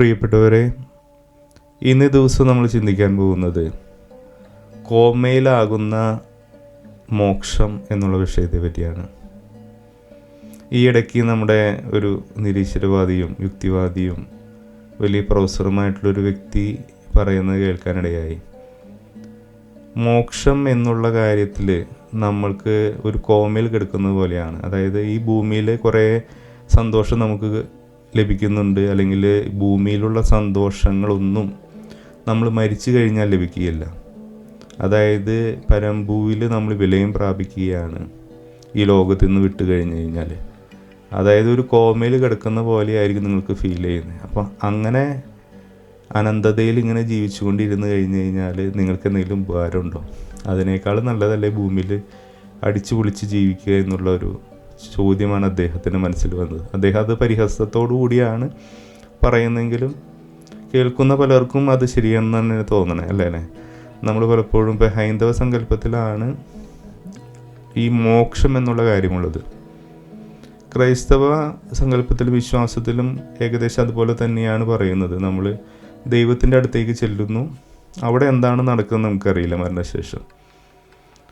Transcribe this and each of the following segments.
പ്രിയപ്പെട്ടവരെ ഇന്ന് ദിവസം നമ്മൾ ചിന്തിക്കാൻ പോകുന്നത് കോമയിലാകുന്ന മോക്ഷം എന്നുള്ള വിഷയത്തെ പറ്റിയാണ്. ഈ നമ്മുടെ ഒരു നിരീശ്വരവാദിയും യുക്തിവാദിയും വലിയ പ്രൊഫസറുമായിട്ടുള്ളൊരു വ്യക്തി പറയുന്നത് കേൾക്കാനിടയായി. മോക്ഷം എന്നുള്ള കാര്യത്തിൽ നമ്മൾക്ക് ഒരു കോമയിൽ കിടക്കുന്നത് പോലെയാണ്. അതായത് ഈ ഭൂമിയിൽ കുറേ സന്തോഷം നമുക്ക് ലഭിക്കുന്നുണ്ട് അല്ലെങ്കിൽ ഭൂമിയിലുള്ള സന്തോഷങ്ങളൊന്നും നമ്മൾ മരിച്ചു കഴിഞ്ഞാൽ ലഭിക്കുകയില്ല. അതായത് പരമ്പൂവിൽ നമ്മൾ വിലയും പ്രാപിക്കുകയാണ് ഈ ലോകത്തിൽ നിന്ന് വിട്ടു കഴിഞ്ഞു കഴിഞ്ഞാൽ. അതായത് ഒരു കോമയിൽ കിടക്കുന്ന പോലെയായിരിക്കും നിങ്ങൾക്ക് ഫീൽ ചെയ്യുന്നത്. അപ്പം അങ്ങനെ അനന്തതയിൽ ഇങ്ങനെ ജീവിച്ചുകൊണ്ടിരുന്ന് കഴിഞ്ഞ് കഴിഞ്ഞാൽ നിങ്ങൾക്ക് എന്തെങ്കിലും ഉപകാരമുണ്ടോ? അതിനേക്കാൾ നല്ലതല്ലേ ഭൂമിയിൽ അടിച്ചു പൊളിച്ച് ജീവിക്കുക എന്നുള്ള ഒരു ചോദ്യമാണ് അദ്ദേഹത്തിന്റെ മനസ്സിൽ വന്നത്. അദ്ദേഹം അത് പരിഹസത്തോടു കൂടിയാണ് പറയുന്നെങ്കിലും കേൾക്കുന്ന പലർക്കും അത് ശരിയാണെന്ന് തന്നെ തോന്നണേ അല്ലേ? നമ്മൾ പലപ്പോഴും ഇപ്പോൾ ഹൈന്ദവ സങ്കല്പത്തിലാണ് ഈ മോക്ഷം എന്നുള്ള കാര്യമുള്ളത്. ക്രൈസ്തവ സങ്കല്പത്തിലും വിശ്വാസത്തിലും ഏകദേശം അതുപോലെ തന്നെയാണ് പറയുന്നത്. നമ്മൾ ദൈവത്തിന്റെ അടുത്തേക്ക് ചെല്ലുന്നു. അവിടെ എന്താണ് നടക്കുന്നത് നമുക്കറിയില്ല മരണശേഷം.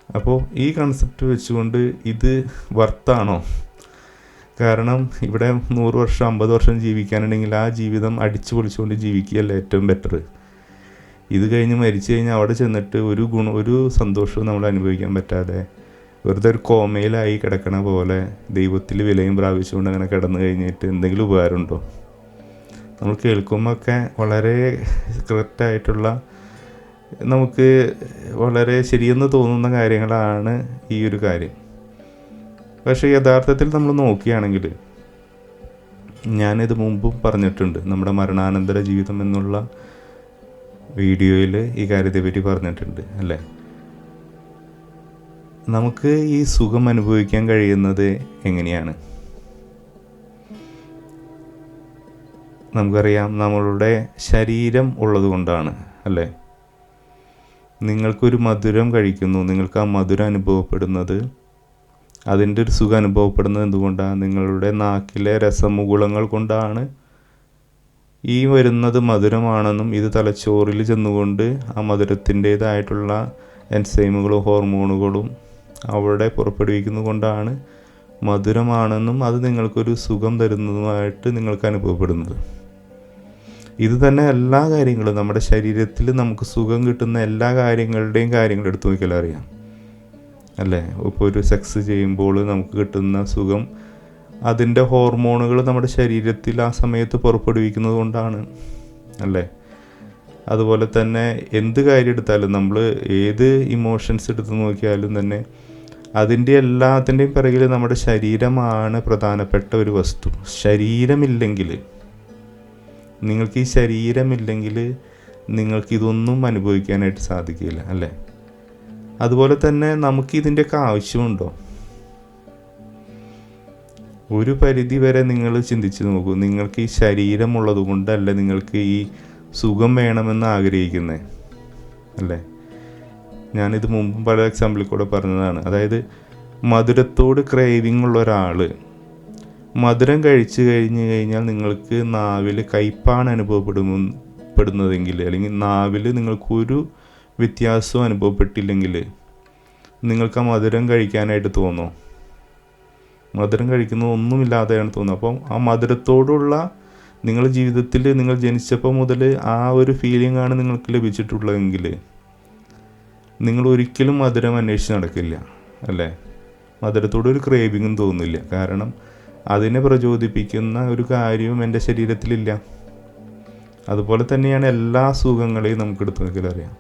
അപ്പോൾ ഈ കൺസെപ്റ്റ് വെച്ചുകൊണ്ട് ഇത് വർത്താണോ കാരണം ഇവിടെ നൂറ് വർഷം അമ്പത് വർഷം ജീവിക്കാനുണ്ടെങ്കിൽ ആ ജീവിതം അടിച്ചു പൊളിച്ചുകൊണ്ട് ജീവിക്കുകയല്ല ഏറ്റവും ബെറ്റർ ഇത് കഴിഞ്ഞ് മരിച്ചു കഴിഞ്ഞാൽ അവിടെ ചെന്നിട്ട് ഒരു ഗുണം ഒരു സന്തോഷവും നമ്മൾ അനുഭവിക്കാൻ പറ്റാതെ വെറുതെ ഒരു കോമയിലായി കിടക്കണ പോലെ ദൈവത്തിൽ വിലയും പ്രാപിച്ചുകൊണ്ട് അങ്ങനെ കിടന്നു കഴിഞ്ഞിട്ട് എന്തെങ്കിലും ഉപകാരമുണ്ടോ? നമ്മൾ കേൾക്കുമ്പോഴൊക്കെ വളരെ കറക്റ്റായിട്ടുള്ള നമുക്ക് വളരെ ശരിയെന്ന് തോന്നുന്ന കാര്യങ്ങളാണ് ഈ ഒരു കാര്യം. പക്ഷേ യഥാർത്ഥത്തിൽ നമ്മൾ നോക്കുകയാണെങ്കിൽ ഞാനിത് മുമ്പും പറഞ്ഞിട്ടുണ്ട്. നമ്മുടെ മരണാനന്തര ജീവിതം എന്നുള്ള വീഡിയോയിൽ ഈ കാര്യത്തെ പറ്റി പറഞ്ഞിട്ടുണ്ട് അല്ലേ? നമുക്ക് ഈ സുഖം അനുഭവിക്കാൻ കഴിയുന്നത് എങ്ങനെയാണ്? നമുക്കറിയാം നമ്മളുടെ ശരീരം ഉള്ളതുകൊണ്ടാണ് അല്ലേ? നിങ്ങൾക്കൊരു മധുരം കഴിക്കുന്നു. നിങ്ങൾക്ക് ആ മധുരം അനുഭവപ്പെടുന്നത് അതിന്റെ ഒരു സുഖം അനുഭവപ്പെടുന്നത് എന്തുകൊണ്ടാണ് നിങ്ങളുടെ നാക്കിലെ രസമുകുളങ്ങൾ കൊണ്ടാണ് ഈ വരുന്നത് മധുരമാണെന്നും ഇത് തലച്ചോറിൽ ചെന്നുകൊണ്ട് ആ മധുരത്തിന്റേതായിട്ടുള്ള എൻസൈമുകളും ഹോർമോണുകളും അവിടെ പുറപ്പെടുവിക്കുന്നത് കൊണ്ടാണ് മധുരമാണെന്നും അത് നിങ്ങൾക്കൊരു സുഖം തരുന്നതുമായിട്ട് നിങ്ങൾക്ക് അനുഭവപ്പെടുന്നത്. ഇത് തന്നെ എല്ലാ കാര്യങ്ങളും നമ്മുടെ ശരീരത്തിൽ നമുക്ക് സുഖം കിട്ടുന്ന എല്ലാ കാര്യങ്ങളുടെയും കാര്യങ്ങൾ എടുത്തു നോക്കിയാൽ അറിയാം. അല്ലേ? ഇപ്പോൾ ഒരു സെക്സ് ചെയ്യുമ്പോൾ നമുക്ക് കിട്ടുന്ന സുഖം അതിന്റെ ഹോർമോണുകൾ നമ്മുടെ ശരീരത്തിൽ ആ സമയത്ത് പുറപ്പെടുവിക്കുന്നത് കൊണ്ടാണ്. അല്ലേ? അതുപോലെ തന്നെ എന്ത് കാര്യം എടുത്താലും നമ്മൾ ഏത് ഇമോഷൻസ് എടുത്ത് നോക്കിയാലും തന്നെ അതിന്റെ എല്ലാത്തിന്റെയും പിറകിൽ നമ്മുടെ ശരീരമാണ് പ്രധാനപ്പെട്ട ഒരു വസ്തു. ശരീരമില്ലെങ്കിൽ നിങ്ങൾക്ക് ഈ ശരീരമില്ലെങ്കിൽ നിങ്ങൾക്ക് ഇതൊന്നും അനുഭവിക്കാനായിട്ട് സാധിക്കില്ല അല്ലേ? അതുപോലെ തന്നെ നമുക്ക് ഇതിന്റെയൊക്കെ ആവശ്യമുണ്ടോ? ഒരു പരിധി വരെ നിങ്ങൾ ചിന്തിച്ച് നോക്കൂ. നിങ്ങൾക്ക് ഈ ശരീരമുള്ളത് കൊണ്ടല്ല നിങ്ങൾക്ക് ഈ സുഖം വേണമെന്ന് ആഗ്രഹിക്കുന്നത് അല്ലേ? ഞാനിത് മുമ്പ് പല എക്സാമ്പിളിൽ കൂടെ പറഞ്ഞതാണ്. അതായത് മധുരത്തോട് ക്രേവിങ് ഉള്ള ഒരാൾ മധുരം കഴിച്ചു കഴിഞ്ഞു കഴിഞ്ഞാൽ നിങ്ങൾക്ക് നാവിൽ കയ്പാണ് അനുഭവപ്പെടും പെടുന്നതെങ്കിൽ അല്ലെങ്കിൽ നാവിൽ നിങ്ങൾക്കൊരു വ്യത്യാസവും അനുഭവപ്പെട്ടില്ലെങ്കിൽ നിങ്ങൾക്ക് ആ മധുരം കഴിക്കാനായിട്ട് തോന്നും. മധുരം കഴിക്കുന്നത് ഒന്നുമില്ലാതെയാണ് തോന്നുന്നത്. അപ്പം ആ മധുരത്തോടുള്ള നിങ്ങളുടെ ജീവിതത്തിൽ നിങ്ങൾ ജനിച്ചപ്പോൾ മുതൽ ആ ഒരു ഫീലിംഗ് ആണ് നിങ്ങൾക്ക് ലഭിച്ചിട്ടുള്ളതെങ്കിൽ നിങ്ങൾ ഒരിക്കലും മധുരം അന്വേഷിച്ച് നടക്കില്ല അല്ലേ? മധുരത്തോട് ഒരു ക്രേവിങ്ങും തോന്നില്ല കാരണം അതിനെ പ്രചോദിപ്പിക്കുന്ന ഒരു കാര്യവും എന്റെ ശരീരത്തിലില്ല. അതുപോലെ തന്നെയാണ് എല്ലാ സുഖങ്ങളെയും നമുക്ക് എടുത്തു നോക്കിയാൽ അറിയാം.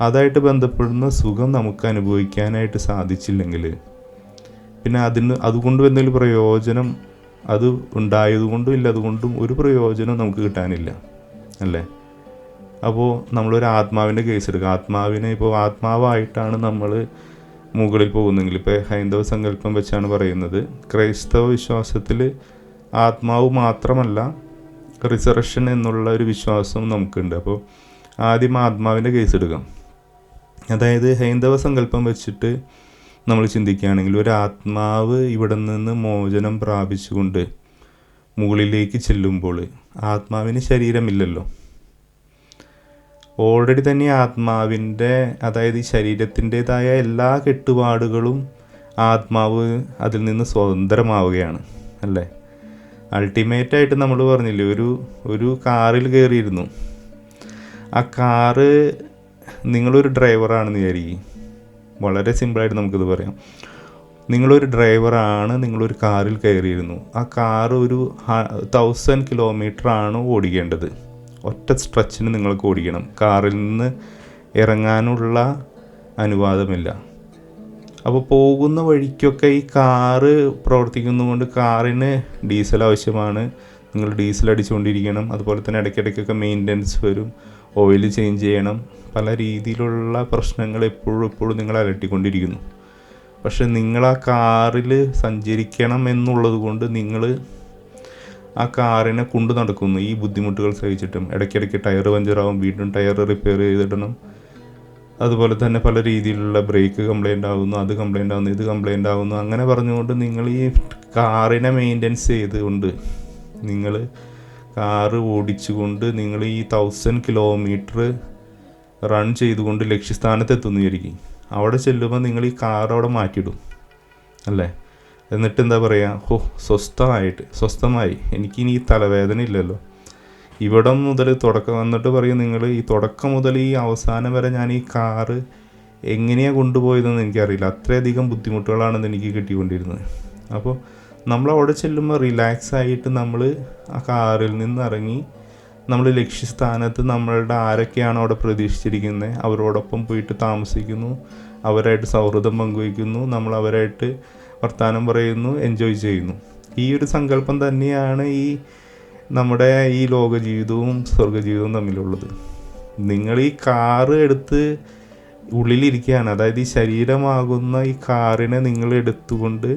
അതായിട്ട് ബന്ധപ്പെടുന്ന സുഖം നമുക്ക് അനുഭവിക്കാനായിട്ട് സാധിച്ചില്ലെങ്കിൽ പിന്നെ അതിന് അതുകൊണ്ട് എന്തെങ്കിലും പ്രയോജനം അത് ഉണ്ടായതുകൊണ്ടും ഇല്ലാതുകൊണ്ടും ഒരു പ്രയോജനം നമുക്ക് കിട്ടാനില്ല അല്ലേ? അപ്പോൾ നമ്മളൊരു ആത്മാവിന്റെ കേസ് എടുക്കുക. ആത്മാവിനെ ഇപ്പോൾ ആത്മാവായിട്ടാണ് നമ്മൾ മുകളിൽ പോകുന്നെങ്കിൽ ഇപ്പോൾ ഹൈന്ദവ സങ്കല്പം വെച്ചാണ് പറയുന്നത്. ക്രൈസ്തവ വിശ്വാസത്തിൽ ആത്മാവ് മാത്രമല്ല റിസറക്ഷൻ എന്നുള്ള ഒരു വിശ്വാസവും നമുക്കുണ്ട്. അപ്പോൾ ആദ്യം ആത്മാവിന്റെ കേസ് എടുക്കാം. അതായത് ഹൈന്ദവ സങ്കല്പം വെച്ചിട്ട് നമ്മൾ ചിന്തിക്കുകയാണെങ്കിൽ ഒരു ആത്മാവ് ഇവിടെ നിന്ന് മോചനം പ്രാപിച്ചുകൊണ്ട് മുകളിലേക്ക് ചെല്ലുമ്പോൾ ആത്മാവിന് ശരീരമില്ലല്ലോ. ഓൾറെഡി തന്നെ ആത്മാവിന്റെ അതായത് ഈ ശരീരത്തിന്റെതായ എല്ലാ കെട്ടുപാടുകളും ആത്മാവ് അതിൽ നിന്ന് സ്വതന്ത്രമാവുകയാണ് അല്ലേ? അൾട്ടിമേറ്റായിട്ട് നമ്മൾ പറഞ്ഞില്ലേ ഒരു ഒരു കാറിൽ കയറിയിരുന്നു. ആ കാറ് നിങ്ങളൊരു ഡ്രൈവറാണെന്ന് വിചാരിക്കും. വളരെ സിമ്പിളായിട്ട് നമുക്കിത് പറയാം. നിങ്ങളൊരു ഡ്രൈവറാണ് നിങ്ങളൊരു കാറിൽ കയറിയിരുന്നു. ആ കാർ ഒരു തൗസൻഡ് കിലോമീറ്റർ ആണ് ഓടിക്കേണ്ടത്. ഒറ്റ സ്ട്രെച്ചിന് നിങ്ങൾക്ക് ഓടിക്കണം കാറിൽ നിന്ന് ഇറങ്ങാനുള്ള അനുവാദമില്ല. അപ്പോൾ പോകുന്ന വഴിക്കൊക്കെ ഈ കാറ് പ്രവർത്തിക്കുന്നതുകൊണ്ട് കാറിന് ഡീസൽ ആവശ്യമാണ്. നിങ്ങൾ ഡീസൽ അടിച്ചുകൊണ്ടിരിക്കണം. അതുപോലെ തന്നെ ഇടയ്ക്കിടയ്ക്കൊക്കെ മെയിന്റനൻസ് വരും. ഓയിൽ ചേഞ്ച് ചെയ്യണം. പല രീതിയിലുള്ള പ്രശ്നങ്ങൾ എപ്പോഴും എപ്പോഴും നിങ്ങൾ അലട്ടിക്കൊണ്ടിരിക്കുന്നു. പക്ഷെ നിങ്ങൾ ആ കാറിൽ സഞ്ചരിക്കണം എന്നുള്ളത് കൊണ്ട് നിങ്ങൾ ആ കാറിനെ കൊണ്ടു നടക്കുന്നു. ഈ ബുദ്ധിമുട്ടുകൾ സഹിച്ചിട്ടും ഇടയ്ക്കിടയ്ക്ക് ടയർ പഞ്ചറാവും വീണ്ടും ടയർ റിപ്പയർ ചെയ്തിടണം. അതുപോലെ തന്നെ പല രീതിയിലുള്ള ബ്രേക്ക് കംപ്ലൈന്റ് ആവുന്നു അത് കംപ്ലൈന്റ് ആവുന്നു ഇത് കംപ്ലൈന്റ് ആവുന്നു. അങ്ങനെ പറഞ്ഞുകൊണ്ട് നിങ്ങൾ ഈ കാറിനെ മെയിന്റെനൻസ് ചെയ്തുകൊണ്ട് നിങ്ങൾ കാറ് ഓടിച്ചുകൊണ്ട് നിങ്ങൾ ഈ തൗസൻഡ് കിലോമീറ്റർ റൺ ചെയ്തുകൊണ്ട് ലക്ഷ്യസ്ഥാനത്ത് എത്തുന്നു വിചാരിക്കും. അവിടെ ചെല്ലുമ്പോൾ നിങ്ങൾ ഈ കാർ അവിടെ മാറ്റിയിടും. അല്ലേ? എന്നിട്ട് എന്താ പറയുക ഹോ സ്വസ്ഥമായിട്ട് സ്വസ്ഥമായി. എനിക്കിനി ഈ തലവേദന ഇല്ലല്ലോ. ഇവിടെ മുതൽ തുടക്കം എന്നിട്ട് പറയും നിങ്ങൾ ഈ തുടക്കം മുതൽ ഈ അവസാനം വരെ ഞാൻ ഈ കാറ് എങ്ങനെയാണ് കൊണ്ടുപോയതെന്ന് എനിക്കറിയില്ല. അത്രയധികം ബുദ്ധിമുട്ടുകളാണെന്ന് എനിക്ക് കിട്ടിക്കൊണ്ടിരുന്നത്. അപ്പോൾ നമ്മൾ അവിടെ ചെല്ലുമ്പോൾ റിലാക്സ് ആയിട്ട് നമ്മൾ ആ കാറിൽ നിന്ന് ഇറങ്ങി നമ്മൾ ലക്ഷ്യസ്ഥാനത്ത് നമ്മളുടെ ആരൊക്കെയാണ് അവിടെ പ്രതീക്ഷിച്ചിരിക്കുന്നത് അവരോടൊപ്പം പോയിട്ട് താമസിക്കുന്നു അവരായിട്ട് സൗഹൃദം പങ്കുവയ്ക്കുന്നു നമ്മൾ അവരായിട്ട് വർത്തമാനം പറയുന്നു എൻജോയ് ചെയ്യുന്നു. ഈ ഒരു സങ്കല്പം തന്നെയാണ് ഈ നമ്മുടെ ഈ ലോക ജീവിതവും സ്വർഗജീവിതവും തമ്മിലുള്ളത്. നിങ്ങൾ ഈ കാറ് എടുത്ത് ഉള്ളിലിരിക്കുകയാണ്. അതായത് ഈ ശരീരമാകുന്ന ഈ കാറിനെ നിങ്ങൾ എടുത്തുകൊണ്ട്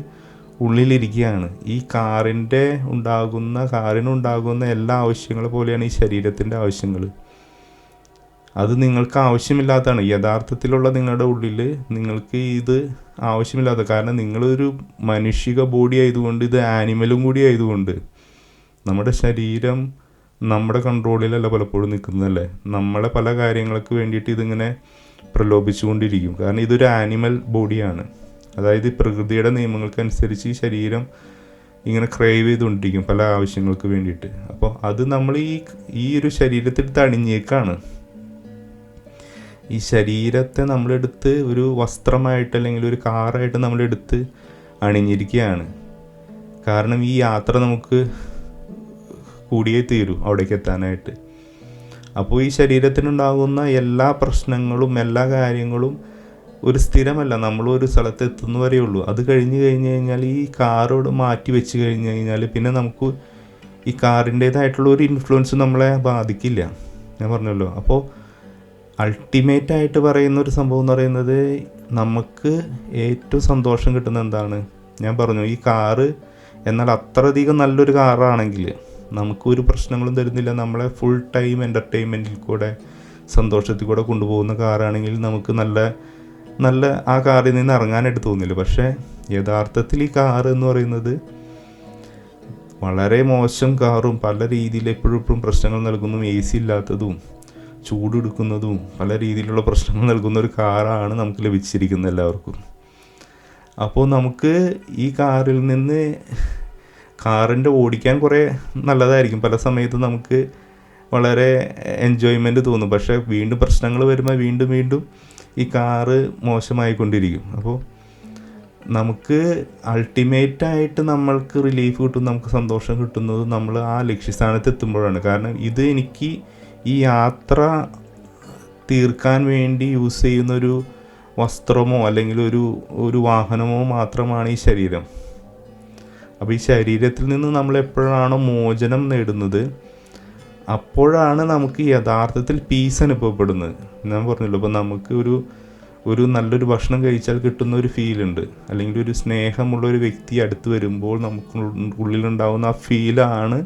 ഉള്ളിലിരിക്കുകയാണ്. ഈ കാറിന്റെ ഉണ്ടാകുന്ന കാറിനുണ്ടാകുന്ന എല്ലാ ആവശ്യങ്ങൾ പോലെയാണ് ഈ ശരീരത്തിന്റെ ആവശ്യങ്ങൾ. അത് നിങ്ങൾക്ക് ആവശ്യമില്ലാത്തതാണ്. യഥാർത്ഥത്തിലുള്ള നിങ്ങളുടെ ഉള്ളിൽ നിങ്ങൾക്ക് ഇത് ആവശ്യമില്ലാത്ത കാരണം നിങ്ങളൊരു മനുഷിക ബോഡി ആയതുകൊണ്ട് ഇത് ആനിമലും കൂടി ആയതുകൊണ്ട് നമ്മുടെ ശരീരം നമ്മുടെ കൺട്രോളിലല്ല പലപ്പോഴും നിൽക്കുന്നതല്ലേ നമ്മളെ പല കാര്യങ്ങൾക്ക് വേണ്ടിയിട്ട് ഇതിങ്ങനെ പ്രലോഭിച്ചുകൊണ്ടിരിക്കും. കാരണം ഇതൊരു ആനിമൽ ബോഡിയാണ് അതായത് പ്രകൃതിയുടെ നിയമങ്ങൾക്കനുസരിച്ച് ഈ ശരീരം ഇങ്ങനെ ക്രൈവ് ചെയ്തുകൊണ്ടിരിക്കും പല ആവശ്യങ്ങൾക്ക് വേണ്ടിയിട്ട്. അപ്പോൾ അത് നമ്മൾ ഈ ഈ ഒരു ശരീരത്തിൽ തണിഞ്ഞേക്കാണ്. ഈ ശരീരത്തെ നമ്മളെടുത്ത് ഒരു വസ്ത്രമായിട്ട് അല്ലെങ്കിൽ ഒരു കാറായിട്ട് നമ്മളെടുത്ത് അണിഞ്ഞിരിക്കുകയാണ്. കാരണം ഈ യാത്ര നമുക്ക് കൂടിയേ തീരൂ അവിടേക്ക് എത്താനായിട്ട്. അപ്പോൾ ഈ ശരീരത്തിനുണ്ടാകുന്ന എല്ലാ പ്രശ്നങ്ങളും എല്ലാ കാര്യങ്ങളും ഒരു സ്ഥിരമല്ല. നമ്മൾ ഒരു സ്ഥലത്ത് എത്തുന്ന ഉള്ളൂ. അത് കഴിഞ്ഞ് കഴിഞ്ഞ് കഴിഞ്ഞാൽ ഈ കാറോട് മാറ്റി വെച്ച് കഴിഞ്ഞ് കഴിഞ്ഞാൽ പിന്നെ നമുക്ക് ഈ കാറിന്റേതായിട്ടുള്ള ഒരു ഇൻഫ്ലുവൻസ് നമ്മളെ ബാധിക്കില്ല. ഞാൻ പറഞ്ഞല്ലോ. അപ്പോൾ അൾട്ടിമേറ്റ് ആയിട്ട് പറയുന്ന ഒരു സംഭവം എന്ന് പറയുന്നത് നമുക്ക് ഏറ്റവും സന്തോഷം കിട്ടുന്ന എന്താണ്? ഞാൻ പറഞ്ഞു ഈ കാറ് എന്നാൽ അത്രയധികം നല്ലൊരു കാറാണെങ്കിൽ നമുക്കൊരു പ്രശ്നങ്ങളും തരുന്നില്ല. നമ്മളെ ഫുൾ ടൈം എന്റർടൈൻമെന്റിൽ കൂടെ സന്തോഷത്തിൽ കൂടെ കൊണ്ടുപോകുന്ന കാറാണെങ്കിൽ നമുക്ക് നല്ല നല്ല ആ കാറിൽ നിന്ന് ഇറങ്ങാനായിട്ട് തോന്നില്ല. പക്ഷേ യഥാർത്ഥത്തിൽ ഈ കാർ എന്ന് പറയുന്നത് വളരെ മോശം കാറും പല രീതിയിൽ എപ്പോഴും എപ്പോഴും പ്രശ്നങ്ങൾ നൽകുന്നതും എ സി ഇല്ലാത്തതും ചൂടെടുക്കുന്നതും പല രീതിയിലുള്ള പ്രശ്നങ്ങൾ നൽകുന്ന ഒരു കാറാണ് നമുക്ക് ലഭിച്ചിരിക്കുന്നത് എല്ലാവർക്കും. അപ്പോൾ നമുക്ക് ഈ കാറിൽ നിന്ന് കാറിന്റെ ഓടിക്കാൻ കുറേ നല്ലതായിരിക്കും. പല സമയത്തും നമുക്ക് വളരെ എൻജോയ്മെന്റ് തോന്നും. പക്ഷേ വീണ്ടും പ്രശ്നങ്ങൾ വരുമ്പോൾ വീണ്ടും വീണ്ടും ഈ കാറ് മോശമായിക്കൊണ്ടിരിക്കും. അപ്പോൾ നമുക്ക് അൾട്ടിമേറ്റായിട്ട് നമ്മൾക്ക് റിലീഫ് കിട്ടും നമുക്ക് സന്തോഷം കിട്ടുന്നത് നമ്മൾ ആ ലക്ഷ്യസ്ഥാനത്ത് എത്തുമ്പോഴാണ്. കാരണം ഇത് എനിക്ക് ഈ യാത്ര തീർക്കാൻ വേണ്ടി യൂസ് ചെയ്യുന്ന ഒരു വസ്ത്രമോ അല്ലെങ്കിൽ ഒരു ഒരു വാഹനമോ മാത്രമാണ് ഈ ശരീരം. അപ്പോൾ ഈ ശരീരത്തിൽ നിന്ന് നമ്മൾ എപ്പോഴാണോ മോചനം നേടുന്നത് അപ്പോഴാണ് നമുക്ക് യഥാർത്ഥത്തിൽ പീസ് അനുഭവപ്പെടുന്നത്. ഞാൻ പറഞ്ഞല്ലോ ഇപ്പോൾ നമുക്ക് ഒരു ഒരു നല്ലൊരു ഭക്ഷണം കഴിച്ചാൽ കിട്ടുന്ന ഒരു ഫീലുണ്ട് അല്ലെങ്കിൽ ഒരു സ്നേഹമുള്ള ഒരു വ്യക്തി അടുത്ത് വരുമ്പോൾ നമുക്ക് ഉള്ളിലുണ്ടാകുന്ന ആ ഫീലാണ്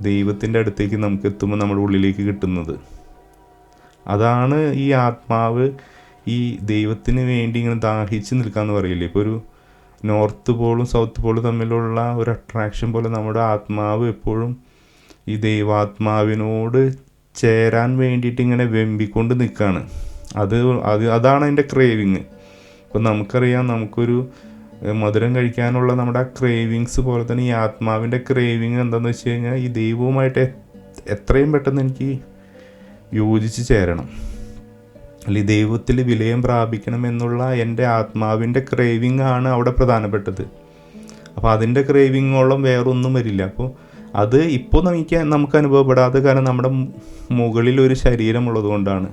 ദൈവത്തിന്റെ അടുത്തേക്ക് നമുക്ക് എത്തുമ്പോൾ നമ്മുടെ ഉള്ളിലേക്ക് കിട്ടുന്നത്. അതാണ് ഈ ആത്മാവ് ഈ ദൈവത്തിന് വേണ്ടി ഇങ്ങനെ ദാഹിച്ച് നിൽക്കാന്ന് പറയില്ലേ? ഇപ്പോൾ ഒരു നോർത്ത് പോളും സൗത്ത് പോളും തമ്മിലുള്ള ഒരു അട്രാക്ഷൻ പോലെ നമ്മുടെ ആത്മാവ് എപ്പോഴും ഈ ദൈവാത്മാവിനോട് ചേരാൻ വേണ്ടിയിട്ട് ഇങ്ങനെ വെമ്പിക്കൊണ്ട് നിൽക്കുകയാണ് അത് അത് അതാണ് അതിന്റെ ക്രേവിങ് ഇപ്പം നമുക്കറിയാം നമുക്കൊരു മധുരം കഴിക്കാനുള്ള നമ്മുടെ ആ ക്രേവിങ്സ് പോലെ തന്നെ ഈ ആത്മാവിന്റെ ക്രേവിങ് എന്താണെന്ന് വെച്ച് കഴിഞ്ഞാൽ ഈ ദൈവവുമായിട്ട് എത്രയും പെട്ടെന്ന് എനിക്ക് യോജിച്ച് ചേരണം. അല്ലെങ്കിൽ ദൈവത്തിൽ വിലയം പ്രാപിക്കണം എന്നുള്ള എന്റെ ആത്മാവിന്റെ ക്രേവിങ് ആണ് അവിടെ പ്രധാനപ്പെട്ടത്. അപ്പോൾ അതിന്റെ ക്രേവിങ്ങോളം വേറൊന്നും വരില്ല. അപ്പോൾ അത് ഇപ്പോൾ നമുക്ക് നമുക്ക് അനുഭവപ്പെടാതെ കാരണം നമ്മുടെ മുകളിൽ ഒരു ശരീരമുള്ളത് കൊണ്ടാണ്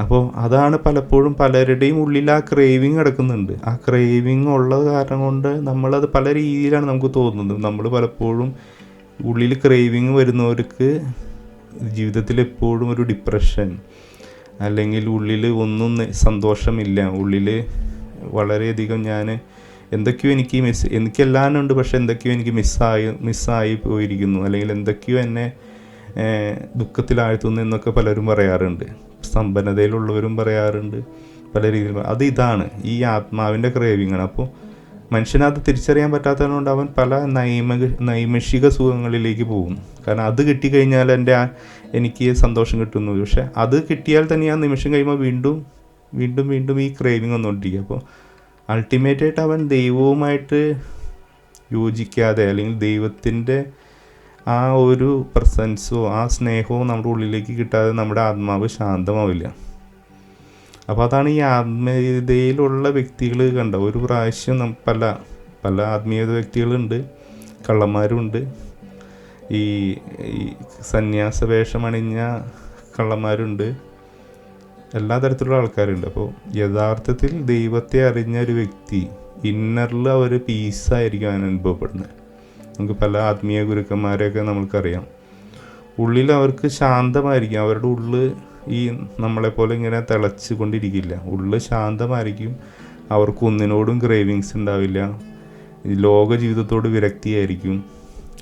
അപ്പോൾ അതാണ് പലപ്പോഴും പലരുടെയും ഉള്ളിൽ ആ ക്രേവിങ് കിടക്കുന്നുണ്ട്. ആ ക്രേവിങ് ഉള്ളത് കാരണം കൊണ്ട് നമ്മളത് പല രീതിയിലാണ് നമുക്ക് തോന്നുന്നത്. നമ്മൾ പലപ്പോഴും ഉള്ളിൽ ക്രേവിങ് വരുന്നവർക്ക് ജീവിതത്തിൽ എപ്പോഴും ഒരു ഡിപ്രഷൻ അല്ലെങ്കിൽ ഉള്ളിൽ ഒന്നും സന്തോഷമില്ല. ഉള്ളിൽ വളരെയധികം ഞാൻ എന്തൊക്കെയോ എനിക്ക് മിസ് എനിക്കെല്ലാം ഉണ്ട്. പക്ഷെ എന്തൊക്കെയോ എനിക്ക് മിസ്സായി മിസ്സായി പോയിരിക്കുന്നു. അല്ലെങ്കിൽ എന്തൊക്കെയോ എന്നെ ദുഃഖത്തിലാഴ്ത്തുന്നു എന്നൊക്കെ പലരും പറയാറുണ്ട്. സമ്പന്നതയിലുള്ളവരും പറയാറുണ്ട് പല രീതിയിൽ അത് ഇതാണ് ഈ ആത്മാവിന്റെ ക്രേവിങ് ആണ് അപ്പോൾ മനുഷ്യനത് തിരിച്ചറിയാൻ പറ്റാത്തതുകൊണ്ട് അവൻ പല നൈമ നൈമിഷിക സുഖങ്ങളിലേക്ക് പോകും കാരണം അത് കിട്ടിക്കഴിഞ്ഞാൽ എന്റെ ആ എനിക്ക് സന്തോഷം കിട്ടുന്നു. പക്ഷെ അത് കിട്ടിയാൽ തന്നെ ആ നിമിഷം കഴിയുമ്പോൾ വീണ്ടും വീണ്ടും വീണ്ടും ഈ ക്രേവിങ് വന്നുകൊണ്ടിരിക്കുക അപ്പോൾ അൾട്ടിമേറ്റായിട്ട് അവൻ ദൈവവുമായിട്ട് യോജിക്കാതെ അല്ലെങ്കിൽ ദൈവത്തിന്റെ ആ ഒരു പ്രസൻസോ ആ സ്നേഹവും നമ്മുടെ ഉള്ളിലേക്ക് കിട്ടാതെ നമ്മുടെ ആത്മാവ് ശാന്തമാവില്ല. അപ്പോൾ അതാണ് ഈ ആത്മീയതയിലുള്ള വ്യക്തികൾ കണ്ട ഒരു പ്രാവശ്യം പല പല ആത്മീയത വ്യക്തികളുണ്ട്. കള്ളന്മാരുണ്ട്. ഈ സന്യാസ വേഷമണിഞ്ഞ കള്ളന്മാരുണ്ട്. എല്ലാ തരത്തിലുള്ള ആൾക്കാരുണ്ട്. അപ്പോൾ യഥാർത്ഥത്തിൽ ദൈവത്തെ അറിഞ്ഞ ഒരു വ്യക്തി ഇന്നറിൽ അവർ പീസായിരിക്കും അനുഭവപ്പെടുന്നത്. നമുക്ക് പല ആത്മീയ ഗുരുക്കന്മാരെയൊക്കെ നമുക്കറിയാം ഉള്ളിൽ അവർക്ക് ശാന്തമായിരിക്കും. അവരുടെ ഉള്ള് ഈ നമ്മളെപ്പോലെ ഇങ്ങനെ തിളച്ച് കൊണ്ടിരിക്കില്ല ഉള്ള് ശാന്തമായിരിക്കും. അവർക്ക് ഒന്നിനോടും ക്രേവിങ്സ് ഉണ്ടാവില്ല. ലോക ജീവിതത്തോട് വിരക്തിയായിരിക്കും.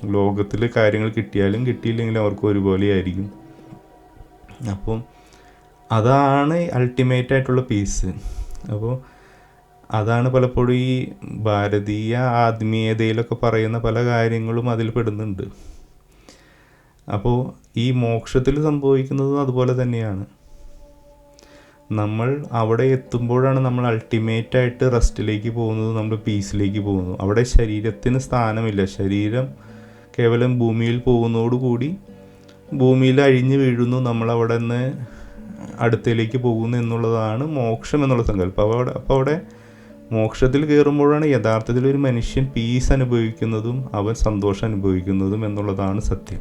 ലോകത്തിൽ കാര്യങ്ങൾ കിട്ടിയാലും കിട്ടിയില്ലെങ്കിലും അവർക്ക് ഒരുപോലെ ആയിരിക്കും അപ്പം അതാണ് അൾട്ടിമേറ്റ് ആയിട്ടുള്ള പീസ് അപ്പോൾ അതാണ് പലപ്പോഴും ഈ ഭാരതീയ ആത്മീയതയിലൊക്കെ പറയുന്ന പല കാര്യങ്ങളും അതിൽ പെടുന്നുണ്ട്. അപ്പോൾ ഈ മോക്ഷത്തിൽ സംഭവിക്കുന്നതും അതുപോലെ തന്നെയാണ്. നമ്മൾ അവിടെ എത്തുമ്പോഴാണ് നമ്മൾ അൾട്ടിമേറ്റ് ആയിട്ട് റെസ്റ്റിലേക്ക് പോകുന്നത് നമ്മൾ പീസിലേക്ക് പോകുന്നു അവിടെ ശരീരത്തിന് സ്ഥാനമില്ല. ശരീരം കേവലം ഭൂമിയിൽ പോകുന്നതോടുകൂടി ഭൂമിയിൽ അഴിഞ്ഞു വീഴുന്നു നമ്മൾ അവിടെ നിന്ന് അടുത്തേക്ക് പോകുന്നു എന്നുള്ളതാണ് മോക്ഷം എന്നുള്ള സങ്കല്പം. അപ്പോൾ അവിടെ അപ്പോൾ അവിടെ മോക്ഷത്തിൽ കയറുമ്പോഴാണ് യഥാർത്ഥത്തിൽ ഒരു മനുഷ്യൻ പീസ് അനുഭവിക്കുന്നതും അവൻ സന്തോഷം അനുഭവിക്കുന്നതും എന്നുള്ളതാണ് സത്യം.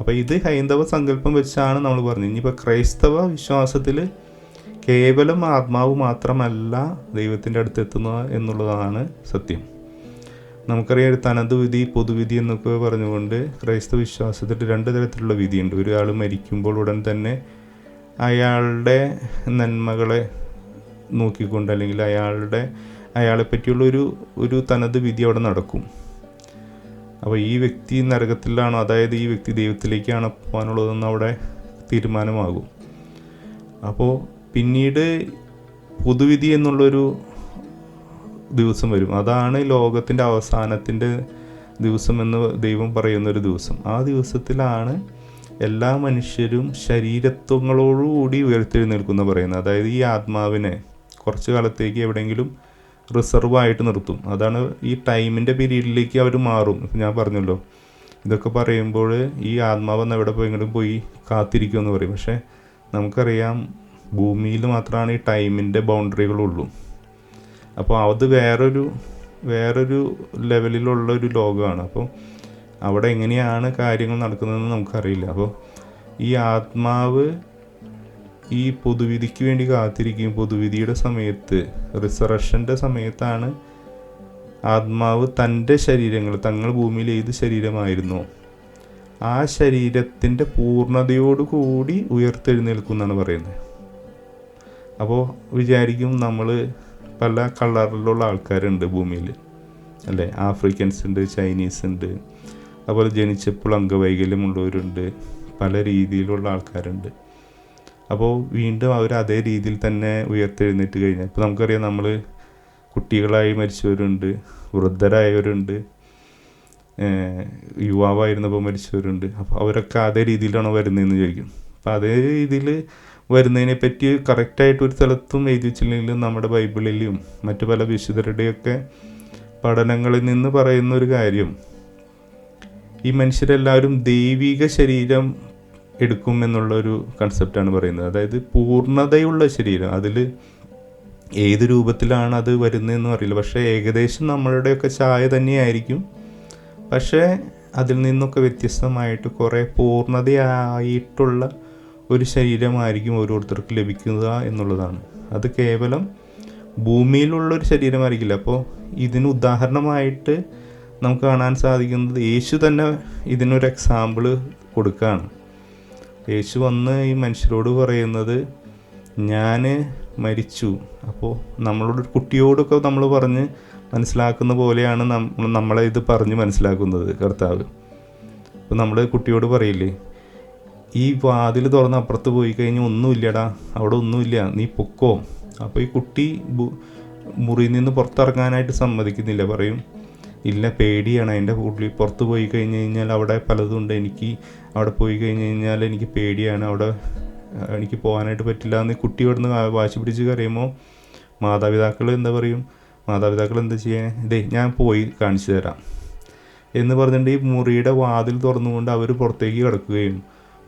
അപ്പോൾ ഇത് ഹൈന്ദവ സങ്കല്പം വെച്ചാണ് നമ്മൾ പറഞ്ഞത്. ഇനിയിപ്പോൾ ക്രൈസ്തവ വിശ്വാസത്തിൽ കേവലം ആത്മാവ് മാത്രമല്ല ദൈവത്തിന്റെ അടുത്തെത്തുന്നത് എന്നുള്ളതാണ് സത്യം. നമുക്കറിയാം ഒരു തനത് വിധി പൊതുവിധി എന്നൊക്കെ പറഞ്ഞുകൊണ്ട് ക്രൈസ്തവ വിശ്വാസത്തിൽ രണ്ട് തരത്തിലുള്ള വിധിയുണ്ട്. ഒരാൾ മരിക്കുമ്പോൾ ഉടൻ തന്നെ അയാളുടെ നന്മകളെ നോക്കിക്കൊണ്ട് അല്ലെങ്കിൽ അയാളുടെ അയാളെ പറ്റിയുള്ള ഒരു ഒരു തനത് വിധി അവിടെ നടക്കും. അപ്പോൾ ഈ വ്യക്തി നരകത്തിലാണോ അതായത് ഈ വ്യക്തി ദൈവത്തിലേക്കാണ് പോകാനുള്ളതെന്ന് അവിടെ തീരുമാനമാകും. അപ്പോൾ പിന്നീട് പൊതുവിധി എന്നുള്ളൊരു ദിവസം വരും. അതാണ് ലോകത്തിന്റെ അവസാനത്തിന്റെ ദിവസം എന്ന് ദൈവം പറയുന്നൊരു ദിവസം. ആ ദിവസത്തിലാണ് എല്ലാ മനുഷ്യരും ശരീരത്വങ്ങളോടുകൂടി ഉയർത്തെഴുന്നേൽക്കുന്ന പറയുന്നത്. അതായത് ഈ ആത്മാവിനെ കുറച്ച് കാലത്തേക്ക് എവിടെയെങ്കിലും റിസർവ് ആയിട്ട് നിർത്തും. അതാണ് ഈ ടൈമിന്റെ പീരീഡിലേക്ക് അവർ മാറും. ഞാൻ പറഞ്ഞല്ലോ ഇതൊക്കെ പറയുമ്പോൾ ഈ ആത്മാവെന്ന് എവിടെ പോയി ഇങ്ങോട്ട് പോയി കാത്തിരിക്കുമെന്ന് പറയും. പക്ഷേ നമുക്കറിയാം ഭൂമിയിൽ മാത്രമാണ് ഈ ടൈമിന്റെ ബൗണ്ടറികളുള്ളൂ. അപ്പോൾ അത് വേറൊരു വേറൊരു ലെവലിലുള്ള ഒരു ലോകമാണ്. അപ്പോൾ അവിടെ എങ്ങനെയാണ് കാര്യങ്ങൾ നടക്കുന്നതെന്ന് നമുക്കറിയില്ല. അപ്പോൾ ഈ ആത്മാവ് ഈ പൊതുവിധിക്ക് വേണ്ടി കാത്തിരിക്കും പൊതുവിധിയുടെ സമയത്ത് റിസറക്ഷന്റെ സമയത്താണ് ആത്മാവ് തന്റെ ശരീരങ്ങൾ തങ്ങൾ ഭൂമിയിൽ ഏത് ശരീരമായിരുന്നു? ആ ശരീരത്തിന്റെ പൂർണതയോടുകൂടി കൂടി ഉയർത്തെഴുന്നേൽക്കുന്നാണ് പറയുന്നത്. അപ്പോൾ വിചാരിക്കും നമ്മൾ പല കളറിലുള്ള ആൾക്കാരുണ്ട് ഭൂമിയിൽ. അല്ലേ? ആഫ്രിക്കൻസ് ഉണ്ട് ചൈനീസ് ഉണ്ട് അതുപോലെ ജനിച്ചപ്പോൾ അംഗവൈകല്യമുള്ളവരുണ്ട് പല രീതിയിലുള്ള ആൾക്കാരുണ്ട്. അപ്പോൾ വീണ്ടും അവർ അതേ രീതിയിൽ തന്നെ ഉയർത്തെഴുന്നേറ്റ് കഴിഞ്ഞാൽ ഇപ്പോൾ നമുക്കറിയാം നമ്മൾ കുട്ടികളായി മരിച്ചവരുണ്ട് വൃദ്ധരായവരുണ്ട് യുവാവായിരുന്നപ്പോൾ മരിച്ചവരുണ്ട്. അപ്പോൾ അവരൊക്കെ അതേ രീതിയിലാണോ വരുന്നതെന്ന് ചോദിക്കും. അപ്പോൾ അതേ രീതിയിൽ വരുന്നതിനെ പറ്റി കറക്റ്റായിട്ട് ഒരു സ്ഥലത്തും എഴുതി വെച്ചില്ലെങ്കിലും നമ്മുടെ ബൈബിളിലും മറ്റു പല വിശുദ്ധരുടെയൊക്കെ പഠനങ്ങളിൽ നിന്ന് പറയുന്ന ഒരു കാര്യം ഈ മനുഷ്യരെല്ലാവരും ദൈവിക ശരീരം എടുക്കും എന്നുള്ളൊരു കൺസെപ്റ്റാണ് പറയുന്നത്. അതായത് പൂർണതയുള്ള ശരീരം. അതിൽ ഏത് രൂപത്തിലാണ് അത് വരുന്നതെന്ന് അറിയില്ല. പക്ഷേ ഏകദേശം നമ്മളുടെയൊക്കെ ചായ തന്നെയായിരിക്കും. പക്ഷേ അതിൽ നിന്നൊക്കെ വ്യത്യസ്തമായിട്ട് കുറേ പൂർണതയായിട്ടുള്ള ഒരു ശരീരമായിരിക്കും ഓരോരുത്തർക്ക് ലഭിക്കുക എന്നുള്ളതാണ്. അത് കേവലം ഭൂമിയിലുള്ള ഒരു ശരീരമായിരിക്കില്ല. അപ്പോൾ ഇതിന് ഉദാഹരണമായിട്ട് നമുക്ക് കാണാൻ സാധിക്കുന്നത് യേശു തന്നെ ഇതിനൊരു എക്സാമ്പിൾ കൊടുക്കുകയാണ്. യേശു വന്ന് ഈ മനുഷ്യരോട് പറയുന്നത് ഞാൻ മരിച്ചു. അപ്പോൾ നമ്മളോട് കുട്ടിയോടൊക്കെ നമ്മൾ പറഞ്ഞ് മനസ്സിലാക്കുന്ന പോലെയാണ് നമ്മൾ നമ്മളെ ഇത് പറഞ്ഞ് മനസ്സിലാക്കുന്നത് കർത്താവ്. അപ്പോൾ നമ്മൾ കുട്ടിയോട് പറയില്ലേ ഈ വാതിൽ തുറന്ന് അപ്പുറത്ത് പോയി കഴിഞ്ഞാൽ ഒന്നുമില്ലടാ അവിടെ ഒന്നുമില്ല നീ പൊക്കോ. അപ്പോൾ ഈ കുട്ടി മുറിയിൽ നിന്ന് പുറത്തിറങ്ങാനായിട്ട് സമ്മതിക്കുന്നില്ല. പറയും ഇല്ല പേടിയാണ്. എന്റെ ഉള്ളിൽ പുറത്ത് പോയി കഴിഞ്ഞ് കഴിഞ്ഞാൽ അവിടെ പലതും ഉണ്ട്. എനിക്ക് അവിടെ പോയി കഴിഞ്ഞ് കഴിഞ്ഞാൽ എനിക്ക് പേടിയാണ്. അവിടെ എനിക്ക് പോകാനായിട്ട് പറ്റില്ല എന്ന് കുട്ടി ഇവിടുന്ന് വാശി പിടിച്ച് കരയുമ്പോൾ മാതാപിതാക്കൾ എന്താ പറയും? മാതാപിതാക്കൾ എന്താ ചെയ്യാൻ ഇതേ ഞാൻ പോയി കാണിച്ചു തരാം. എന്ന് പറഞ്ഞിട്ട് ഈ മുറിയുടെ വാതിൽ തുറന്നുകൊണ്ട് അവർ പുറത്തേക്ക് കിടക്കുകയും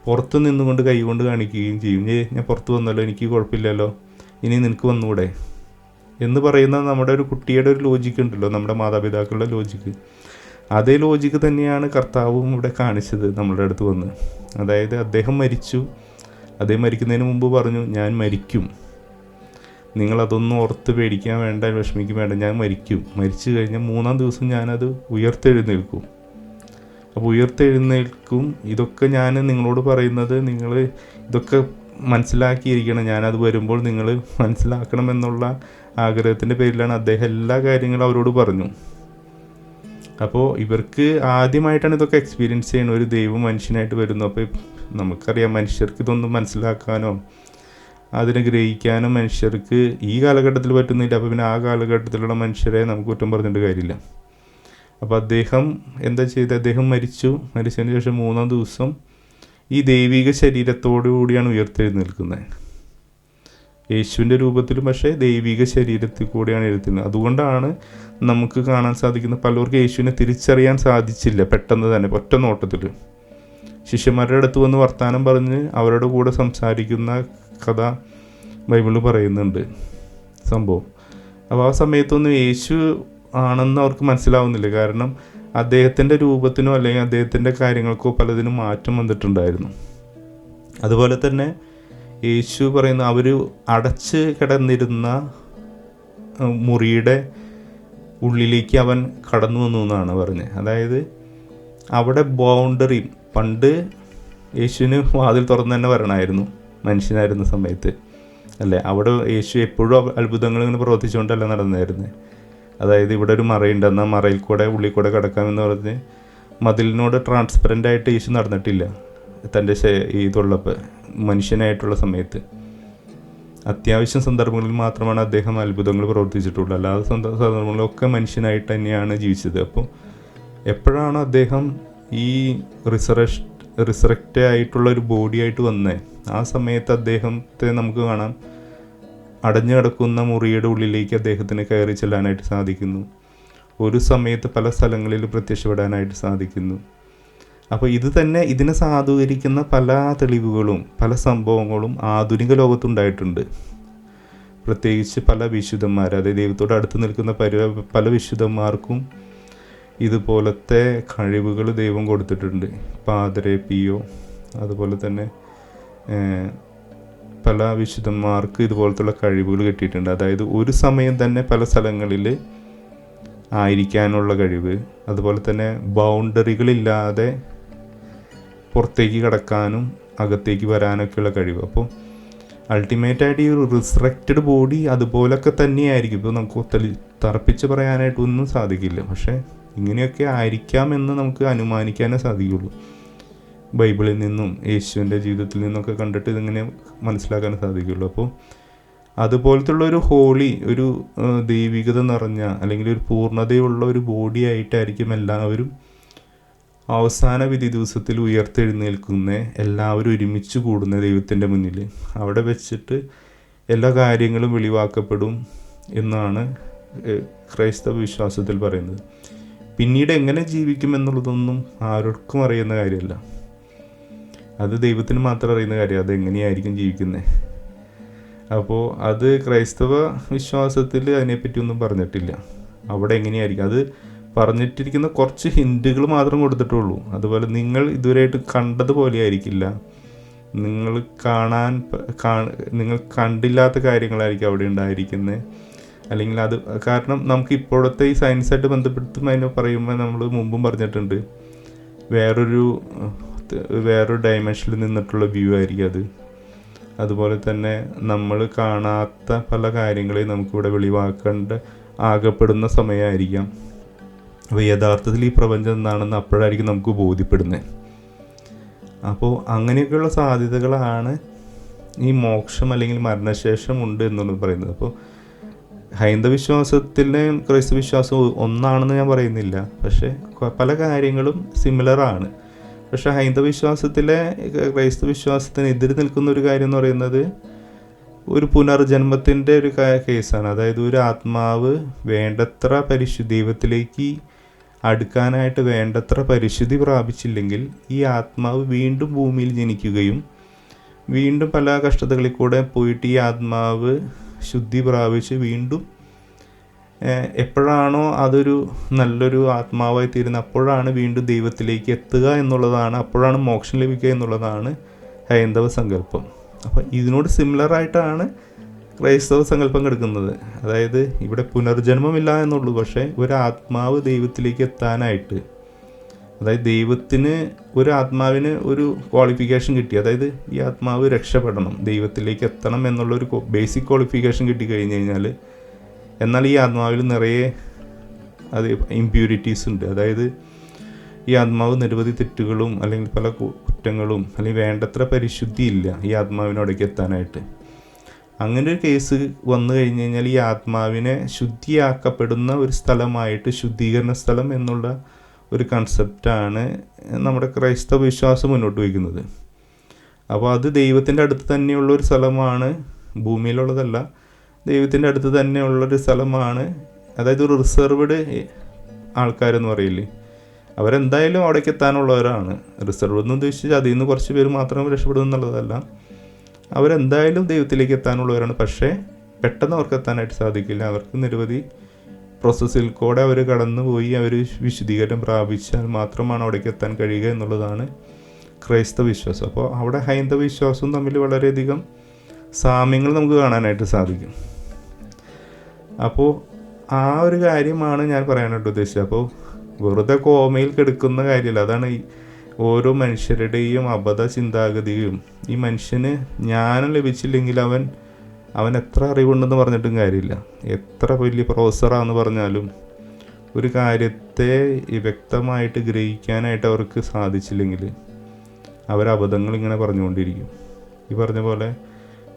പുറത്ത് നിന്നുകൊണ്ട് കൈ കൊണ്ട് കാണിക്കുകയും ചെയ്യും. ഏ ഞാൻ പുറത്ത് വന്നല്ലോ. എനിക്ക് കുഴപ്പമില്ലല്ലോ. ഇനി നിനക്ക് വന്നൂടെ? എന്ന് പറയുന്ന നമ്മുടെ ഒരു കുട്ടിയുടെ ഒരു ലോജിക്ക് ഉണ്ടല്ലോ നമ്മുടെ മാതാപിതാക്കളുടെ ലോജിക്ക് അതേ ലോജിക്ക് തന്നെയാണ് കർത്താവും ഇവിടെ കാണിച്ചത് നമ്മളുടെ അടുത്ത് വന്ന്. അതായത് അദ്ദേഹം മരിച്ചു. അദ്ദേഹം മരിക്കുന്നതിന് മുമ്പ് പറഞ്ഞു ഞാൻ മരിക്കും. നിങ്ങളതൊന്നും ഓർത്ത് പേടിക്കാൻ വേണ്ട വിഷമിക്കാൻ വേണ്ട ഞാൻ മരിക്കും. മരിച്ചു കഴിഞ്ഞാൽ മൂന്നാം ദിവസം ഞാനത് ഉയർത്തെഴുന്നേൽക്കും. അപ്പോൾ ഉയർത്തെഴുന്നേൽക്കും. ഇതൊക്കെ ഞാൻ നിങ്ങളോട് പറയുന്നത് നിങ്ങൾ ഇതൊക്കെ മനസ്സിലാക്കിയിരിക്കണം. ഞാനത് വരുമ്പോൾ നിങ്ങൾ മനസ്സിലാക്കണം എന്നുള്ള ആഗ്രഹത്തിന്റെ പേരിലാണ് അദ്ദേഹം എല്ലാ കാര്യങ്ങളും അവരോട് പറഞ്ഞു. അപ്പോൾ ഇവർക്ക് ആദ്യമായിട്ടാണ് ഇതൊക്കെ എക്സ്പീരിയൻസ് ചെയ്യുന്നത്. ഒരു ദൈവം മനുഷ്യനായിട്ട് വരുന്നു. അപ്പോൾ നമുക്കറിയാം മനുഷ്യർക്ക് ഇതൊന്നും മനസ്സിലാക്കാനോ അതിനെ ഗ്രഹിക്കാനും മനുഷ്യർക്ക് ഈ കാലഘട്ടത്തിൽ പറ്റുന്നില്ല. അപ്പോൾ പിന്നെ ആ കാലഘട്ടത്തിലുള്ള മനുഷ്യരെ നമുക്ക് കുറ്റം പറഞ്ഞിട്ട് കാര്യമില്ല. അപ്പോൾ അദ്ദേഹം എന്താ ചെയ്തത്? അദ്ദേഹം മരിച്ചു. മരിച്ചതിന് ശേഷം മൂന്നാം ദിവസം ഈ ദൈവിക ശരീരത്തോടു കൂടിയാണ് ഉയർത്തെഴുന്നേൽക്കുന്നത്. യേശുവിന്റെ രൂപത്തിലും പക്ഷേ ദൈവിക ശരീരത്തിൽ കൂടെയാണ് എഴുത്തുന്നത് അതുകൊണ്ടാണ് നമുക്ക് കാണാൻ സാധിക്കുന്ന പലർക്കും യേശുവിനെ തിരിച്ചറിയാൻ സാധിച്ചില്ല പെട്ടെന്ന് തന്നെ ഒറ്റ നോട്ടത്തിൽ. ശിഷ്യന്മാരുടെ അടുത്ത് വന്ന് വർത്തമാനം പറഞ്ഞ് അവരുടെ കൂടെ സംസാരിക്കുന്ന കഥ ബൈബിളിൽ പറയുന്നുണ്ട് സംഭവം. അപ്പോൾ ആ സമയത്തൊന്നും യേശു ആണെന്ന് അവർക്ക് മനസ്സിലാവുന്നില്ല. കാരണം അദ്ദേഹത്തിന്റെ രൂപത്തിനോ അല്ലെങ്കിൽ അദ്ദേഹത്തിന്റെ കാര്യങ്ങൾക്കോ പലതിനും മാറ്റം വന്നിട്ടുണ്ടായിരുന്നു. അതുപോലെ തന്നെ യേശു പറയുന്ന അവർ അടച്ച് കിടന്നിരുന്ന മുറിയുടെ ഉള്ളിലേക്ക് അവൻ കടന്നു വന്നു എന്നാണ് പറഞ്ഞത്. അതായത് അവിടെ ബൗണ്ടറി പണ്ട് യേശുവിന് വാതിൽ തുറന്ന് തന്നെ വരണമായിരുന്നു മനുഷ്യനായിരുന്ന സമയത്ത്. അല്ലേ? അവിടെ യേശു എപ്പോഴും അത്ഭുതങ്ങൾ ഇങ്ങനെ പ്രവർത്തിച്ചുകൊണ്ടല്ല നടന്നായിരുന്നത് അതായത് ഇവിടെ ഒരു മറയുണ്ട്. എന്നാൽ മറയിൽ കൂടെ ഉള്ളിൽ കൂടെ കിടക്കാമെന്ന് പറഞ്ഞ് മതിലിനോട് ട്രാൻസ്പെറന്റ് ആയിട്ട് യേശു നടന്നിട്ടില്ല. തന്റെ ഇതുള്ളപ്പോൾ മനുഷ്യനായിട്ടുള്ള സമയത്ത് അത്യാവശ്യം സന്ദർഭങ്ങളിൽ മാത്രമാണ് അദ്ദേഹം അത്ഭുതങ്ങൾ പ്രവർത്തിച്ചിട്ടുള്ളൂ. അല്ലാതെ സന്ദ- സന്ദർഭങ്ങളിലൊക്കെ മനുഷ്യനായിട്ട് തന്നെയാണ് ജീവിച്ചത്. അപ്പോൾ എപ്പോഴാണ് അദ്ദേഹം ഈ റിസറഷ് റിസറക്റ്റ് ആയിട്ടുള്ള ഒരു ബോഡി ആയിട്ട് വന്നേ ആ സമയത്ത് അദ്ദേഹത്തെ നമുക്ക് കാണാം. അടഞ്ഞു കിടക്കുന്ന മുറിയുടെ ഉള്ളിലേക്ക് അദ്ദേഹത്തിന് കയറി ചെല്ലാനായിട്ട് സാധിക്കുന്നു. ഒരു സമയത്ത് പല സ്ഥലങ്ങളിൽ പ്രത്യക്ഷപ്പെടാനായിട്ട് സാധിക്കുന്നു. അപ്പോൾ ഇത് തന്നെ ഇതിനെ സാധൂകരിക്കുന്ന പല തെളിവുകളും പല സംഭവങ്ങളും ആധുനിക ലോകത്തുണ്ടായിട്ടുണ്ട്. പ്രത്യേകിച്ച് പല വിശുദ്ധന്മാർ അതായത് ദൈവത്തോട് അടുത്ത് നിൽക്കുന്ന പല പല വിശുദ്ധന്മാർക്കും ഇതുപോലത്തെ കഴിവുകൾ ദൈവം കൊടുത്തിട്ടുണ്ട്. പാതരെ പിയോ അതുപോലെ തന്നെ പല വിശുദ്ധന്മാർക്ക് ഇതുപോലത്തുള്ള കഴിവുകൾ കിട്ടിയിട്ടുണ്ട്. അതായത് ഒരു സമയം തന്നെ പല സ്ഥലങ്ങളിൽ ആയിരിക്കാനുള്ള കഴിവ് അതുപോലെ തന്നെ ബൗണ്ടറികളില്ലാതെ പുറത്തേക്ക് കടക്കാനും അകത്തേക്ക് വരാനൊക്കെയുള്ള കഴിവ്. അപ്പോൾ അൾട്ടിമേറ്റായിട്ട് ഈ ഒരു റിസ്ട്രക്റ്റഡ് ബോഡി അതുപോലൊക്കെ തന്നെയായിരിക്കും. ഇപ്പോൾ നമുക്ക് തെളി തറപ്പിച്ച് പറയാനായിട്ടൊന്നും സാധിക്കില്ല. പക്ഷേ ഇങ്ങനെയൊക്കെ ആയിരിക്കാമെന്ന് നമുക്ക് അനുമാനിക്കാനേ സാധിക്കുള്ളൂ. ബൈബിളിൽ നിന്നും യേശുവിന്റെ ജീവിതത്തിൽ നിന്നൊക്കെ കണ്ടിട്ട് ഇതിങ്ങനെ മനസ്സിലാക്കാൻ സാധിക്കുള്ളൂ. അപ്പോൾ അതുപോലത്തുള്ള ഒരു ഹോളി ഒരു ദൈവികത നിറഞ്ഞ അല്ലെങ്കിൽ ഒരു പൂർണതയുള്ള ഒരു ബോഡി ആയിട്ടായിരിക്കും എല്ലാവരും അവസാന വിധി ദിവസത്തിൽ ഉയർത്തെഴുന്നേൽക്കുന്ന എല്ലാവരും ഒരുമിച്ച് കൂടുന്ന ദൈവത്തിന്റെ മുന്നിൽ അവിടെ വെച്ചിട്ട് എല്ലാ കാര്യങ്ങളും വെളിവാക്കപ്പെടും എന്നാണ് ക്രൈസ്തവ വിശ്വാസത്തിൽ പറയുന്നത്. പിന്നീട് എങ്ങനെ ജീവിക്കുമെന്നുള്ളതൊന്നും ആർക്കും അറിയുന്ന കാര്യമല്ല. അത് ദൈവത്തിന് മാത്രം അറിയുന്ന കാര്യം അത് എങ്ങനെയായിരിക്കും ജീവിക്കുന്നത് അപ്പോൾ അത് ക്രൈസ്തവ വിശ്വാസത്തിൽ അതിനെപ്പറ്റി ഒന്നും പറഞ്ഞിട്ടില്ല. അവിടെ എങ്ങനെയായിരിക്കും? അത് പറഞ്ഞിട്ടിരിക്കുന്ന കുറച്ച് ഹിന്റുകൾ മാത്രം കൊടുത്തിട്ടുള്ളൂ. അതുപോലെ നിങ്ങൾ ഇതുവരെയായിട്ട് കണ്ടതുപോലെ ആയിരിക്കില്ല നിങ്ങൾ കാണാൻ നിങ്ങൾ കണ്ടില്ലാത്ത കാര്യങ്ങളായിരിക്കും അവിടെ ഉണ്ടായിരിക്കുന്നത്. അല്ലെങ്കിൽ അത് കാരണം നമുക്ക് ഇപ്പോഴത്തെ ഈ സയൻസായിട്ട് ബന്ധപ്പെടുത്തുമ്പോൾ അതിനെ പറയുമ്പോൾ നമ്മൾ മുമ്പും പറഞ്ഞിട്ടുണ്ട്. വേറൊരു വേറൊരു ഡയമെൻഷനിൽ നിന്നിട്ടുള്ള വ്യൂ ആയിരിക്കും അത്. അതുപോലെ തന്നെ നമ്മൾ കാണാത്ത പല കാര്യങ്ങളെയും നമുക്കിവിടെ വെളിവാക്കേണ്ട ആകപ്പെടുന്ന സമയമായിരിക്കാം. അപ്പോൾ യഥാർത്ഥത്തിൽ ഈ പ്രപഞ്ചം എന്താണെന്ന് അപ്പോഴായിരിക്കും നമുക്ക് ബോധ്യപ്പെടുന്നത്. അപ്പോൾ അങ്ങനെയൊക്കെയുള്ള സാധ്യതകളാണ് ഈ മോക്ഷം അല്ലെങ്കിൽ മരണശേഷം ഉണ്ട് എന്നുള്ളത് പറയുന്നത്. അപ്പോൾ ഹൈന്ദവ വിശ്വാസത്തിലെയും ക്രൈസ്തവ വിശ്വാസവും ഒന്നാണെന്ന് ഞാൻ പറയുന്നില്ല. പക്ഷേ പല കാര്യങ്ങളും സിമിലറാണ് പക്ഷെ ഹൈന്ദവ വിശ്വാസത്തിലെ ക്രൈസ്തവ വിശ്വാസത്തിന് എതിര് നിൽക്കുന്ന ഒരു കാര്യം എന്ന് പറയുന്നത് ഒരു പുനർജന്മത്തിന്റെ ഒരു കേസാണ്. അതായത് ഒരു ആത്മാവ് വേണ്ടത്ര പരിശുദ്ധ ദൈവത്തിലേക്ക് അടുക്കാനായിട്ട് വേണ്ടത്ര പരിശുദ്ധി പ്രാപിച്ചില്ലെങ്കിൽ ഈ ആത്മാവ് വീണ്ടും ഭൂമിയിൽ ജനിക്കുകയും വീണ്ടും പല കഷ്ടതകളിൽ കൂടെ പോയിട്ട് ഈ ആത്മാവ് ശുദ്ധി പ്രാപിച്ച് വീണ്ടും എപ്പോഴാണോ അതൊരു നല്ലൊരു ആത്മാവായി തീരുന്നത് അപ്പോഴാണ് വീണ്ടും ദൈവത്തിലേക്ക് എത്തുക എന്നുള്ളതാണ് അപ്പോഴാണ് മോക്ഷം ലഭിക്കുക എന്നുള്ളതാണ് ഹൈന്ദവ സങ്കല്പം. അപ്പം ഇതിനോട് സിമിലർ ആയിട്ടാണ് ക്രൈസ്തവ സങ്കല്പം കിടക്കുന്നത്. അതായത് ഇവിടെ പുനർജന്മമില്ല എന്നുള്ളൂ. പക്ഷേ ഒരു ആത്മാവ് ദൈവത്തിലേക്ക് എത്താനായിട്ട്. അതായത് ദൈവത്തിന് ഒരു ആത്മാവിന് ഒരു ക്വാളിഫിക്കേഷൻ കിട്ടി. അതായത് ഈ ആത്മാവ് രക്ഷപ്പെടണം. ദൈവത്തിലേക്ക് എത്തണം എന്നുള്ളൊരു ബേസിക് ക്വാളിഫിക്കേഷൻ കിട്ടി കഴിഞ്ഞ് കഴിഞ്ഞാൽ എന്നാൽ ഈ ആത്മാവിൽ നിറയെ അത് ഇമ്പ്യൂരിറ്റീസ് ഉണ്ട്. അതായത് ഈ ആത്മാവ് നിരവധി തെറ്റുകളും അല്ലെങ്കിൽ പല കുറ്റങ്ങളും അല്ലെങ്കിൽ വേണ്ടത്ര പരിശുദ്ധി ഇല്ല ഈ ആത്മാവിനോടേക്ക് എത്താനായിട്ട്. അങ്ങനെ ഒരു കേസ് വന്നു കഴിഞ്ഞ് കഴിഞ്ഞാൽ ഈ ആത്മാവിനെ ശുദ്ധിയാക്കപ്പെടുന്ന ഒരു സ്ഥലമായിട്ട് ശുദ്ധീകരണ സ്ഥലം എന്നുള്ള ഒരു കൺസെപ്റ്റാണ് നമ്മുടെ ക്രൈസ്തവ വിശ്വാസം മുന്നോട്ട് വയ്ക്കുന്നത്. അപ്പോൾ അത് ദൈവത്തിന്റെ അടുത്ത് തന്നെയുള്ള ഒരു സ്ഥലമാണ് ഭൂമിയിലുള്ളതല്ല ദൈവത്തിന്റെ അടുത്ത് തന്നെയുള്ളൊരു സ്ഥലമാണ്. അതായത് ഒരു റിസർവ്ഡ് ആൾക്കാരെന്ന് പറയില്ലേ? അവരെന്തായാലും അവിടേക്ക് എത്താനുള്ളവരാണ്. റിസർവ് എന്ന് ഉദ്ദേശിച്ച് അതിൽ നിന്ന് കുറച്ച് പേര് മാത്രം രക്ഷപ്പെടും എന്നുള്ളതല്ല. അവരെന്തായാലും ദൈവത്തിലേക്ക് എത്താനുള്ളവരാണ്. പക്ഷേ പെട്ടെന്ന് അവർക്ക് എത്താനായിട്ട് സാധിക്കില്ല. അവർക്ക് നിരവധി പ്രോസസ്സിൽ കൂടെ അവർ കടന്നുപോയി അവർ വിശുദ്ധീകരണം പ്രാപിച്ചാൽ മാത്രമാണ് അവിടേക്ക് എത്താൻ കഴിയുക എന്നുള്ളതാണ് ക്രൈസ്തവ വിശ്വാസം. അപ്പോൾ അവിടെ ഹൈന്ദവ വിശ്വാസവും തമ്മിൽ വളരെയധികം സാമ്യങ്ങൾ നമുക്ക് കാണാനായിട്ട് സാധിക്കും. അപ്പോൾ ആ ഒരു കാര്യമാണ് ഞാൻ പറയാനായിട്ട് ഉദ്ദേശിച്ചത്. അപ്പോൾ വെറുതെ കോമയിൽ കിടക്കുന്ന കാര്യമില്ല. അതാണ് ഈ ഓരോ മനുഷ്യരുടെയും അബദ്ധ ചിന്താഗതിയും ഈ മനുഷ്യന് ജ്ഞാനം ലഭിച്ചില്ലെങ്കിൽ അവൻ അവൻ എത്ര അറിവുണ്ടെന്ന് പറഞ്ഞിട്ടും കാര്യമില്ല. എത്ര വലിയ പ്രൊഫസറാന്ന് പറഞ്ഞാലും ഒരു കാര്യത്തെ വ്യക്തമായിട്ട് ഗ്രഹിക്കാനായിട്ട് അവർക്ക് സാധിച്ചില്ലെങ്കിൽ അവർ അബദ്ധങ്ങൾ ഇങ്ങനെ പറഞ്ഞുകൊണ്ടിരിക്കും. ഈ പറഞ്ഞ പോലെ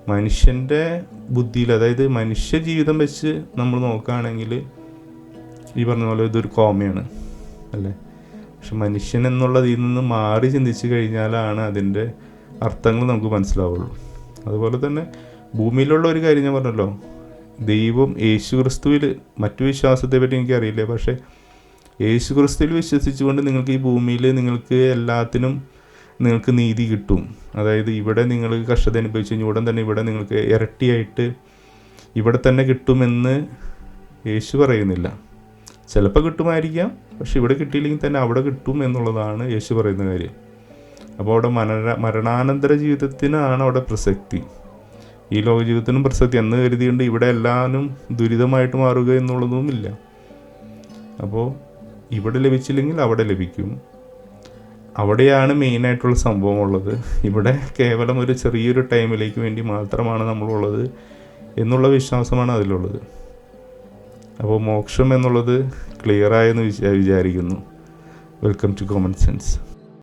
മനുഷ്യന്റെ ബുദ്ധിയിൽ അതായത് മനുഷ്യ ജീവിതം വെച്ച് നമ്മൾ നോക്കുകയാണെങ്കിൽ ഈ പറഞ്ഞ പോലെ ഇതൊരു കോമയാണ് അല്ലേ? പക്ഷെ മനുഷ്യൻ എന്നുള്ളതിൽ നിന്ന് മാറി ചിന്തിച്ച് കഴിഞ്ഞാലാണ് അതിന്റെ അർത്ഥങ്ങൾ നമുക്ക് മനസ്സിലാവുള്ളൂ. അതുപോലെ തന്നെ ഭൂമിയിലുള്ള ഒരു കാര്യം ഞാൻ പറഞ്ഞല്ലോ ദൈവം യേശു ക്രിസ്തുവിൽ മറ്റു വിശ്വാസത്തെ പറ്റി എനിക്കറിയില്ല. പക്ഷേ യേശു ക്രിസ്തുവിൽ വിശ്വസിച്ചുകൊണ്ട് നിങ്ങൾക്ക് ഈ ഭൂമിയിൽ നിങ്ങൾക്ക് എല്ലാത്തിനും നിങ്ങൾക്ക് നീതി കിട്ടും. അതായത് ഇവിടെ നിങ്ങൾ കഷ്ടത അനുഭവിച്ചു കഴിഞ്ഞാൽ ഉടൻ തന്നെ ഇവിടെ നിങ്ങൾക്ക് ഇരട്ടിയായിട്ട് ഇവിടെ തന്നെ കിട്ടുമെന്ന് യേശു പറയുന്നില്ല. ചിലപ്പോൾ കിട്ടുമായിരിക്കാം പക്ഷെ ഇവിടെ കിട്ടിയില്ലെങ്കിൽ തന്നെ അവിടെ കിട്ടും എന്നുള്ളതാണ് യേശു പറയുന്ന കാര്യം. അപ്പോൾ അവിടെ മരണ മരണാനന്തര ജീവിതത്തിനാണ് അവിടെ പ്രസക്തി. ഈ ലോക ജീവിതത്തിനും പ്രസക്തി. എന്ന് കരുതിയുണ്ട് ഇവിടെ എല്ലാവരും ദുരിതമായിട്ട് മാറുക എന്നുള്ളതുമില്ല. അപ്പോൾ ഇവിടെ ലഭിച്ചില്ലെങ്കിൽ അവിടെ ലഭിക്കും. അവിടെയാണ് മെയിനായിട്ടുള്ള സംഭവം ഉള്ളത് ഇവിടെ കേവലം ഒരു ചെറിയൊരു ടൈമിലേക്ക് വേണ്ടി മാത്രമാണ് നമ്മളുള്ളത് എന്നുള്ള വിശ്വാസമാണ് അതിലുള്ളത്. അപ്പോൾ മോക്ഷം എന്നുള്ളത് ക്ലിയറായെന്ന് വിചാ വിചാരിക്കുന്നു. Welcome to common sense